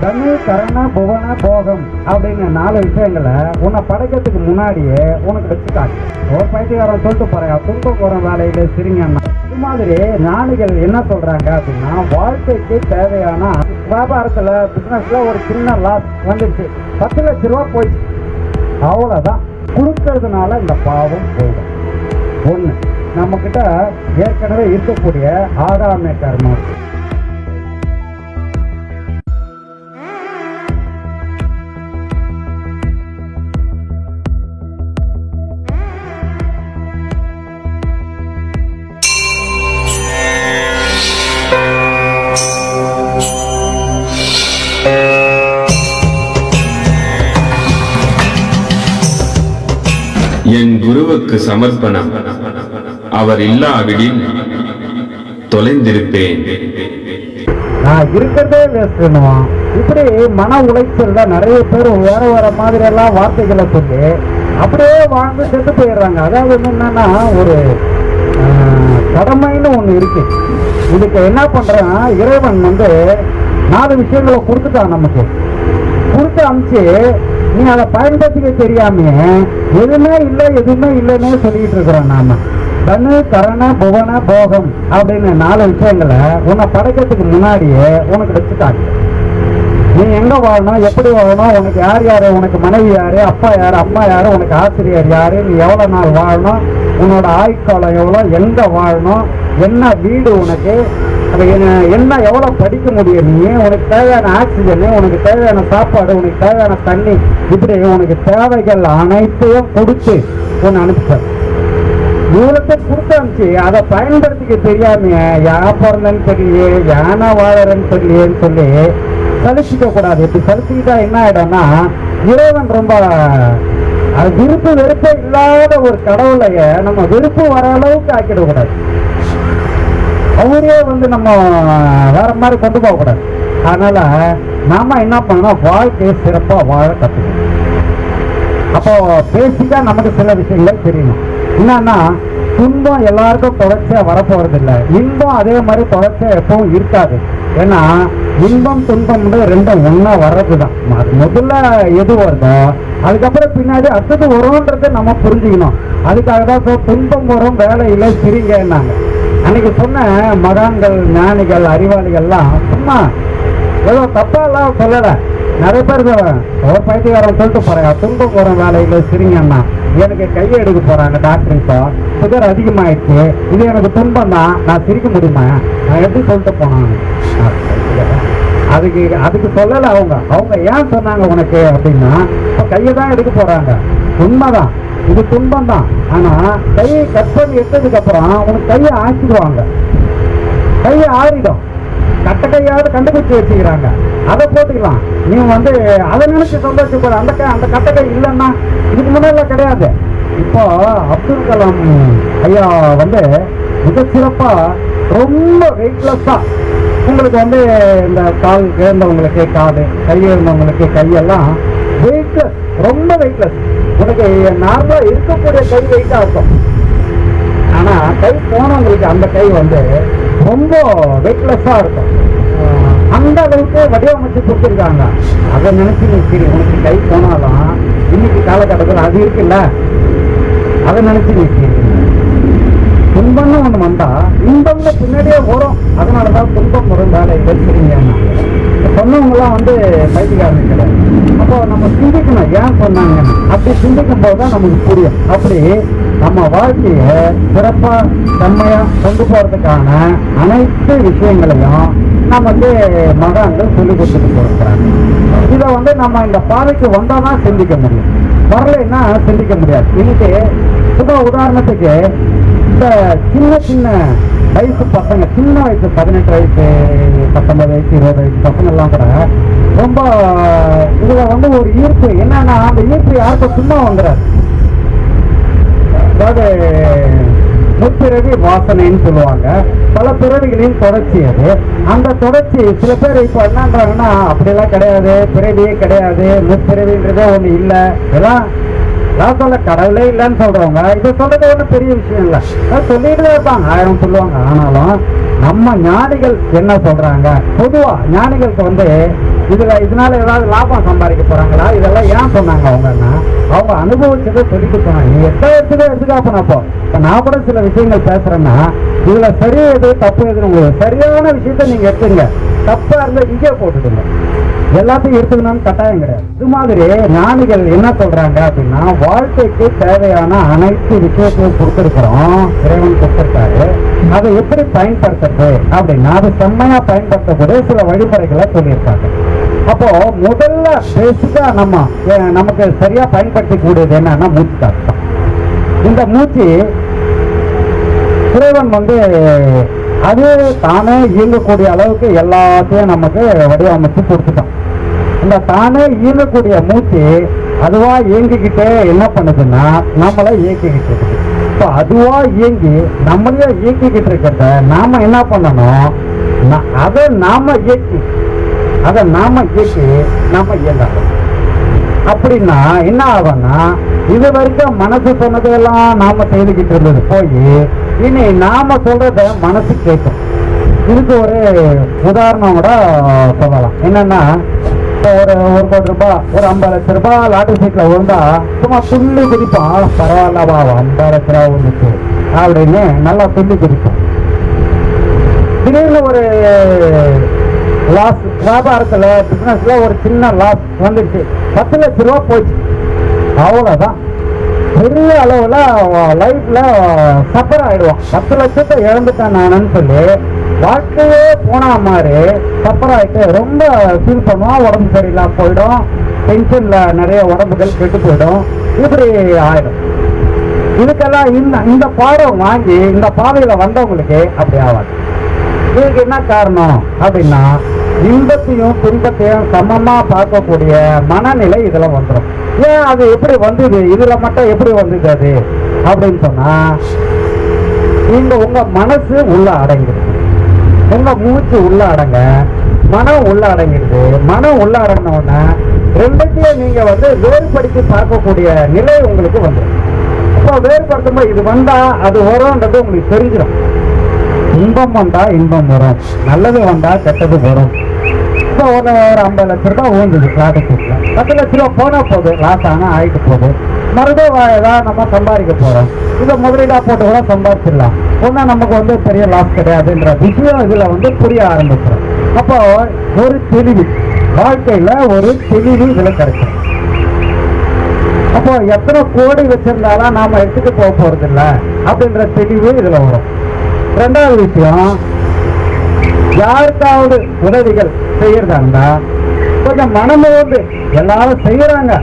தனு கரண புவன போகம் அப்படின்னு நாலு விஷயங்களை உன்னை படைக்கிறதுக்கு முன்னாடியே உனக்கு வச்சுட்டாங்க ஒரு பைத்தியக்காரன் சொல்லிட்டு போறேன் துன்பம் போற வேலையில சிரிங்கன்னா இது மாதிரி ஞானிகள் என்ன சொல்றாங்க அப்படின்னா வாழ்க்கைக்கு தேவையான வியாபாரத்துல பிசினஸ்ல ஒரு சின்ன லாஸ் வந்துருச்சு. பத்து லட்ச ரூபா போயிடுச்சு. அவ்வளோதான் கொடுக்கறதுனால இந்த பாவம் போயிடும். ஒன்று நம்மக்கிட்ட ஏற்கனவே இருக்கக்கூடிய ஆதாமிய கர்மம் குருவுக்கு சமர்ப்பணம். அவர் இல்லாவிடில் தொலைந்திருப்பேன். நான் இருக்கிறதே வேஸ்ட்னுவான் இப்படி மன உளைச்சல்ல நிறைய பேர் வேற வேற மாதிரி எல்லாம் வார்த்தைகளை சொல்லி அப்படியே வாழ்ந்து செத்து போயிடுறாங்க. அதாவது என்னன்னா ஒரு ஆஹ், கடமைன்னு ஒண்ணு இருக்கு. இதுக்கு என்ன பண்றான் இறைவன் வந்து நாலு விஷயங்களை கொடுத்துட்டான் நமக்கு. கொடுத்து அமிச்சு நீ அதை பயன்படுத்திக்க தெரியாம எதுவுமே இல்லை எதுவுமே இல்லைன்னு சொல்லிட்டு இருக்கிறோம் நாம. தனு கரண புவன போகம் அப்படின்னு நாலு விஷயங்களை உன்னை படைக்கிறதுக்கு முன்னாடியே உனக்கு வச்சுட்டாங்க. நீ எங்க வாழணும் எப்படி வாழணும் உனக்கு யார் யாரு உனக்கு மனைவி யாரு அப்பா யாரு அம்மா யாரு உனக்கு ஆசிரியர் யாரு நீ எவ்வளவு நாள் வாழணும் உன்னோட ஆயுட்காலம் எவ்வளோ எங்க வாழணும் என்ன வீடு உனக்கு அது என்ன- என்ன எவ்வளவு படிக்க முடியும் நீ? உனக்கு தேவையான ஆக்சிஜனு உனக்கு தேவையான சாப்பாடு உனக்கு தேவையான தண்ணி இப்படி உனக்கு தேவைகள் அனைத்தையும் கொடுத்து ஒன்று அனுப்பிச்சார். இவ்வளத்தை கொடுத்தாச்சு அதை பயன்படுத்திக்க தெரியாம யா பிறந்தேன்னு தெரியலையே யானை வாழறேன்னு தெரியலையேன்னு சொல்லி சலிச்சிக்க கூடாது. இப்படி சலிச்சுக்கிட்டா என்ன ஆயிடும்னா இறைவன் ரொம்ப அது விருப்பு வெறுப்பே இல்லாத ஒரு கடவுளைய நம்ம விருப்பு வர அளவுக்கு ஆக்கிடக்கூடாது. அவரே வந்து நம்ம வேற மாதிரி கொண்டு போகக்கூடாது அதனால நாம என்ன பண்ணணும் வாழ்க்கையை சிறப்பா வாழ கற்றுக்கணும் அப்போ பேசிக்கா நமக்கு சில விஷயங்கள் தெரியணும். என்னன்னா துன்பம் எல்லாருக்கும் தொடர்ச்சியா வரப்போறது இல்ல இன்பம் அதே மாதிரி தொடர்ச்சியா எப்பவும் இருக்காது. ஏன்னா இன்பம் துன்பம் ரெண்டும் ஒண்ணா வர்றதுதான். தான் முதல்ல எது வருதோ அதுக்கப்புறம் பின்னாடி அடுத்தது வரும்ன்றதை நம்ம புரிஞ்சுக்கணும். அதுக்காக தான் இப்போ துன்பம் வரும் வேலையில சிரிங்கன்னாங்க அன்னைக்கு சொன்ன மகான்கள் ஞானிகள் அறிவாளிகள்லாம் சும்மா ஏதோ தப்பாலாம் சொல்லலை. சொல்லல நிறைய பேர் சொல்றாங்க, ஒரு பைத்தியக்காரன் சொல்லிட்டு போறாங்க. துன்பம் போற வேலையில சிரிங்கன்னா எனக்கு கையை எடுக்க போறாங்க டாக்டர் இப்போ சுகர் அதிகமாயிடுச்சு. இது எனக்கு துன்பம் தான். நான் சிரிக்க முடியுமா? நான் எப்படி சொல்லிட்டு போனாங்க? அதுக்கு அதுக்கு சொல்லலை அவங்க. அவங்க ஏன் சொன்னாங்க உனக்கு அப்படின்னா இப்போ கையை தான் எடுக்க போறாங்க. உண்மைதான். இது துன்பம் தான் ஆனா கையை கட் பண்ணி எடுத்ததுக்கு அப்புறம் உனக்கு கையை ஆக்கிடுவாங்க. கையை ஆறிடும். கட்ட கையாவது கண்டுபிடிச்சு வச்சுக்கிறாங்க. அதை போட்டுக்கலாம். நீ வந்து அதை நினைச்சு சந்தோஷப்பட. அந்த கை அந்த கட்ட கை இல்லைன்னா இதுக்கு முன்னாடி கிடையாது. இப்போ அப்துல் கலாம் ஐயா வந்து மிக சிறப்பா ரொம்ப வெயிட்லெஸ்ஸா உங்களுக்கு வந்து இந்த கால் இழந்தவங்களுக்கு காது கை இழந்தவங்களுக்கு கையெல்லாம் வெயிட்லெஸ் ரொம்ப வெயிட்லெஸ் உனக்கு நார்மலா இருக்கக்கூடிய கை வெயிட்டா இருக்கும். ஆனா கை போனவங்களுக்கு அந்த கை வந்து ரொம்ப வெயிட்லெஸ்ஸா இருக்கும். அந்த அளவுக்கு வடிவமைச்சு கொடுத்துருக்காங்க. அதை நினைச்சு நீ சரி உனக்கு கை போனாலும் இன்னைக்கு காலகட்டத்தில் அது இருக்குல்ல? அதை நினைச்சு நீ சரி. துன்பம்னு ஒன்று வந்தா இன்பம்னு பின்னாடியே வரும். அதனாலதான் துன்பம் வரும் வேலை வச்சிருங்க சொன்னவங்கலாம் வந்து பைத்தியக்காரங்க கிடையாது. அப்போ நம்ம சிந்திக்கணும். ஏன் சொன்னாங்க? அப்படி சிந்திக்கும் போது தான் நமக்கு புரியும். அப்படி நம்ம வாழ்க்கைய சிறப்பா தன்மையாக கொண்டு போறதுக்கான அனைத்து விஷயங்களையும் நமக்கு மகான்கள் சொல்லி கொடுத்துட்டு போயிருக்கிறாங்க. இதை வந்து நம்ம இந்த பாதைக்கு வந்தால் தான் சிந்திக்க முடியும். வரலைன்னா சிந்திக்க முடியாது. இன்னைக்கு சும்மா உதாரணத்துக்கு இந்த சின்ன சின்ன வயசு பசங்க சின்ன வயசு பதினெட்டு வயசு பத்தொன்பது வயசு இருபது வயசு பசங்க எல்லாம் கூட ரொம்ப இதுல வந்து ஒரு ஈர்ப்பு. என்னன்னா அந்த ஈர்ப்பு யாருக்கும் சும்மா வந்துடாது அதாவது முற்பிறவி வாசனைன்னு சொல்லுவாங்க. பல பிறவிகளின் தொடர்ச்சி அது. அந்த தொடர்ச்சி சில பேர் இப்போ என்னன்றாங்கன்னா அப்படிலாம் கிடையாது பிறவியே கிடையாது முற்பிறவின்றதே ஒண்ணு இல்லை. இதெல்லாம் நான் சொல்ல கடவுளே இல்லைன்னு சொல்றவங்க இது சொல்றது ஒன்றும் பெரிய விஷயம் இல்லை. அதான் சொல்லிட்டு இருப்பாங்க. ஆயிரம் சொல்லுவாங்க. ஆனாலும் நம்ம ஞானிகள் என்ன சொல்றாங்க? பொதுவா ஞானிகளுக்கு வந்து இதுல இதனால ஏதாவது லாபம் சம்பாதிக்க போறாங்களா? இதெல்லாம் ஏன் சொன்னாங்க அவங்கன்னா அவங்க அனுபவிச்சதை சொல்லிட்டு சொன்னாங்க நீ எத்தனை எடுத்துக்கோ எடுத்துக்கா போனப்போ நான் கூட சில விஷயங்கள் பேசுறேன்னா இதுல சரி எது தப்பு எதுன்னு உங்களுக்கு சரியான விஷயத்த நீங்க எடுத்துங்க தப்பா இருந்தா இங்கே போட்டுடுங்க எல்லாத்தையும் எடுத்துக்கணும்னு கட்டாயம் கிடையாது. இது மாதிரி ஞானிகள் என்ன சொல்றாங்க அப்படின்னா வாழ்க்கைக்கு தேவையான அனைத்து விஷயத்தையும் கொடுத்துருக்கிறோம். இறைவன் கொடுத்துருக்காரு. அதை எப்படி பயன்படுத்துறது அப்படின்னா அது செம்மையா பயன்படுத்தக்கூடிய சில வழிமுறைகளை சொல்லியிருக்காங்க. அப்போ முதல்ல பேசிக்கா நம்ம நமக்கு சரியா பயன்படுத்தி கூடியது என்னன்னா மூச்சு காத்து தான். இந்த மூச்சு இறைவன் வந்து அது தானே இயங்கக்கூடிய அளவுக்கு எல்லாத்தையும் நமக்கு வடிவமைச்சு கொடுத்துட்டான். இந்த தானே இயங்கக்கூடிய மூச்சு அதுவா இயங்கிக்கிட்டே என்ன பண்ணுதுன்னா நம்மளை இயக்கிக்கிட்டு இருக்குது. இப்போ அதுவா இயங்கி நம்மளையே இயக்கிக்கிட்டு இருக்கிறத நாம என்ன பண்ணணும்? அதை நாம இயக்கி அதை நாம இயக்கி நாம இயங்கணும். அப்படின்னா என்ன ஆகும்னா இது வரைக்கும் மனசு சொன்னதெல்லாம் நாம செய்துக்கிட்டு இருந்தது போய் இனி நாம சொல்றத மனசு கேட்கும். இதுக்கு ஒரு உதாரணம் கூட சொல்லலாம். என்னன்னா ஒரு ஒரு கோடி ரூபாய் ஒரு ஐம்பது லட்ச ரூபாய் லாட்டரி சீட்டில் விழுந்தா சும்மா துள்ளி குதிப்பான். பரவாயில்லவா ஐம்பது லட்ச ரூபா விழுந்துச்சு அப்படின்னு நல்லா துள்ளி குதிப்பான். திடீர்னு ஒரு லாஸ் வியாபாரத்தில் பிஸ்னஸில் ஒரு சின்ன லாஸ் வந்துடுச்சு பத்து லட்ச ரூபா போச்சு. அவ்வளோதான் பெரிய அளவில் லைஃப்பில் சஃபர் ஆகிடுவான் பத்து லட்சத்தை இழந்துட்டேன் நானுன்னு சொல்லி வாழ்க்கையே போனா மாதிரி சப்பராயிட்டு ரொம்ப ஃபீல் பண்ணுவோம் உடம்பு சரியில்லாம போயிடும் டென்ஷன்ல நிறைய உடம்புகள் கெட்டு போயிடும் இப்படி ஆயிடும். இதுக்கெல்லாம் இந்த இந்த பாடம் வாங்கி இந்த பாதையில வந்தவங்களுக்கு அப்படி ஆகாது இதுக்கு என்ன காரணம் அப்படின்னா இன்பத்தையும் துன்பத்தையும் சமமா பார்க்கக்கூடிய மனநிலை இதுல வந்துடும் ஏன் அது எப்படி வந்தது? இதுல மட்டும் எப்படி வந்தது அது? அப்படின்னு சொன்னா இந்த உங்க மனசு உள்ள அடங்கிடும். உங்க மூச்சு உள்ள அடங்க மனம் உள்ள அடங்கிடுது. மனம் உள்ள அடங்கின ரெண்டுத்தையும் நீங்க வந்து வேறுபடுத்தி பார்க்கக்கூடிய நிலை உங்களுக்கு வந்துடும். இப்போ வேறுபடுத்தும் இது வந்தா அது வரும்ன்றது உங்களுக்கு தெரிஞ்சிடும். இன்பம் வந்தா இன்பம் வரும். நல்லது வந்தா கெட்டது வரும். இப்போ ஒரு ஒரு ஐம்பது லட்ச ரூபாய் ஊந்துது லாட்டரி பத்து லட்ச ரூபா போனா போகுது லாஸ் ஆனா ஆயிட்டு போகுது மறுபடியும் வா- ஏதாவது நம்ம சம்பாதிக்க போறோம். இதை முதலீடா போட்டு கூட சம்பாதிச்சிடலாம். ஒன்னா நமக்கு வந்து பெரிய லாஸ் கிடையாதுன்ற விஷயம் இதுல வந்து புரிய ஆரம்பிச்சிடும் அப்போ ஒரு தெளிவு வாழ்க்கையில ஒரு தெளிவு இதில் கிடைக்கும். அப்போ எத்தனை கோடி வச்சிருந்தாலும் நாம எடுத்துட்டு போக போறது இல்ல அப்படின்ற தெளிவு இதுல வரும். ரெண்டாவது விஷயம் யாருக்காவது உதவிகள் செய்யறதா இருந்தா கொஞ்சம் மனமு எல்லாரும் செய்யறாங்க.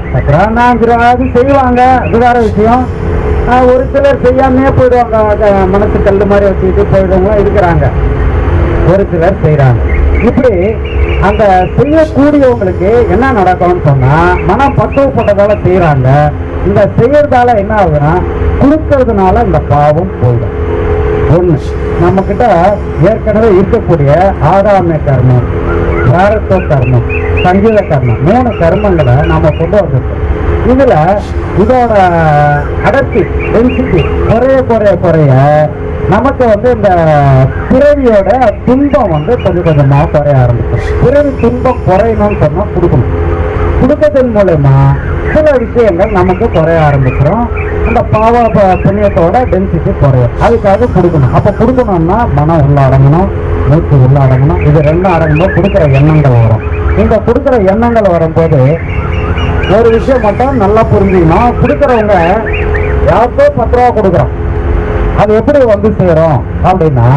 நாங்கிறாவது செய்வாங்க. அது வேற விஷயம். ஒரு சிலர் செய்யாமையே போயிடுவாங்க. மனசு கல்லு மாதிரி வச்சுக்கிட்டு போயிடுவங்க இருக்கிறாங்க. ஒரு சிலர் செய்கிறாங்க இப்படி அந்த செய்யக்கூடியவங்களுக்கு என்ன நடக்கும்னு சொன்னால் மனம் பக்குவப்பட்டதால செய்கிறாங்க இந்த செய்யறதால என்ன ஆகுதுன்னா கொடுக்கறதுனால இந்த பாவம் போயிடும். ஒன்று நம்மக்கிட்ட ஏற்கனவே இருக்கக்கூடிய ஆதாமிய கர்மம் பிராரத்துவ கர்மம் சங்கீத கர்மம் மூணு கர்மங்களை நம்ம கொண்டு வந்திருக்கோம் இதுல இதோட அடர்த்தி டென்சிட்டி குறைய குறைய குறைய நமக்கு வந்து இந்த பிறவியோட துன்பம் வந்து கொஞ்சம் கொஞ்சமாக குறைய ஆரம்பிக்கும். பிறவி துன்பம் குறையணும்னு சொன்னால் கொடுக்கணும். கொடுக்கறதன் மூலயமா சில விஷயங்கள் நமக்கு குறைய ஆரம்பிச்சிடும் அந்த பாவ புண்ணியத்தோட டென்சிட்டி குறையும். அதுக்காக கொடுக்கணும். அப்போ கொடுக்கணும்னா மனம் உள்ள அடங்கணும் மூச்சு உள்ள அடங்கணும் இது ரெண்டும் அடங்கணும் கொடுக்குற எண்ணங்கள் வரும். இந்த கொடுக்குற எண்ணங்கள் வரும்போது ஒரு விஷயம் மட்டும் நல்லா புரிஞ்சுக்கணும். கொடுக்குறவங்க யாருக்கோ பத்து ரூபா கொடுக்குறோம். அது எப்படி வந்து சேரும் அப்படின்னா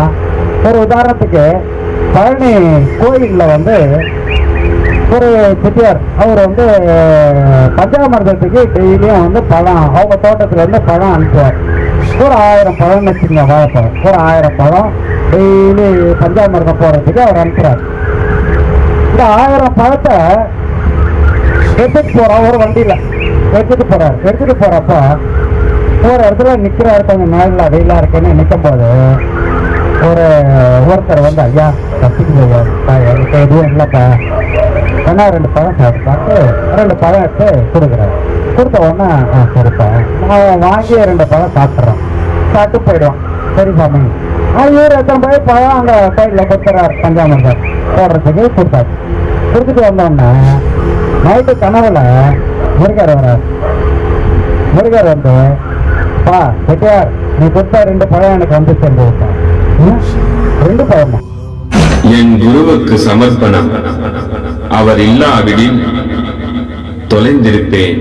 ஒரு உதாரணத்துக்கு பழனி கோயிலில் வந்து ஒரு செட்டியார் அவர் வந்து பஞ்சாமிரதத்துக்கு டெய்லியும் வந்து பழம் அவங்க தோட்டத்தில் வந்து பழம் அனுப்புவார். ஒரு ஆயிரம் பழம் வச்சுக்கோங்க வாழைப்பழம் ஒரு ஆயிரம் பழம் டெய்லி பஞ்சாமிரதம் போடுறதுக்கு அவர் அனுப்புகிறார் இந்த ஆயிரம் பழத்தை எடுத்துட்டு போறான் ஒரு வண்டியில. எடுத்துட்டு போறாரு எடுத்துட்டு போறப்ப ஒரு இடத்துல நிக்கிறாரு கொஞ்சம் நாளில் வெயிலா இருக்குன்னு நிற்கும் போது ஒரு ஒருத்தர் வந்து ஐயா கத்திக்கு எனக்கு எதுவும் இல்லைப்பா. வேணா ரெண்டு பழம் சாப்பிட்டு பார்த்து ரெண்டு பழம் எடுத்து கொடுக்குறேன் கொடுத்த உடனே ஆ சரிப்பா நான் வாங்கி ரெண்டு பழம் சாப்பிட்றான். சாப்பிட்டு போயிடும் சரி சாமி. ஆ இவர் எத்தனை போய் பழம் அங்கே சைடில் கொடுத்துறாரு பஞ்சாமந்தர் போடுறதுக்கு கொடுத்தாரு கொடுத்துட்டு வந்தோடனே நைட்டு கனவுல முருகர் வரார் முருகர் வந்து பா வெட்டியார் நீ கொடுத்த ரெண்டு பழம் எனக்கு வந்து சென்று ரெண்டு பழமா? என் குருவுக்கு சமர்ப்பணம். அவர் இல்லாவிடில் தொலைந்திருப்பேன்.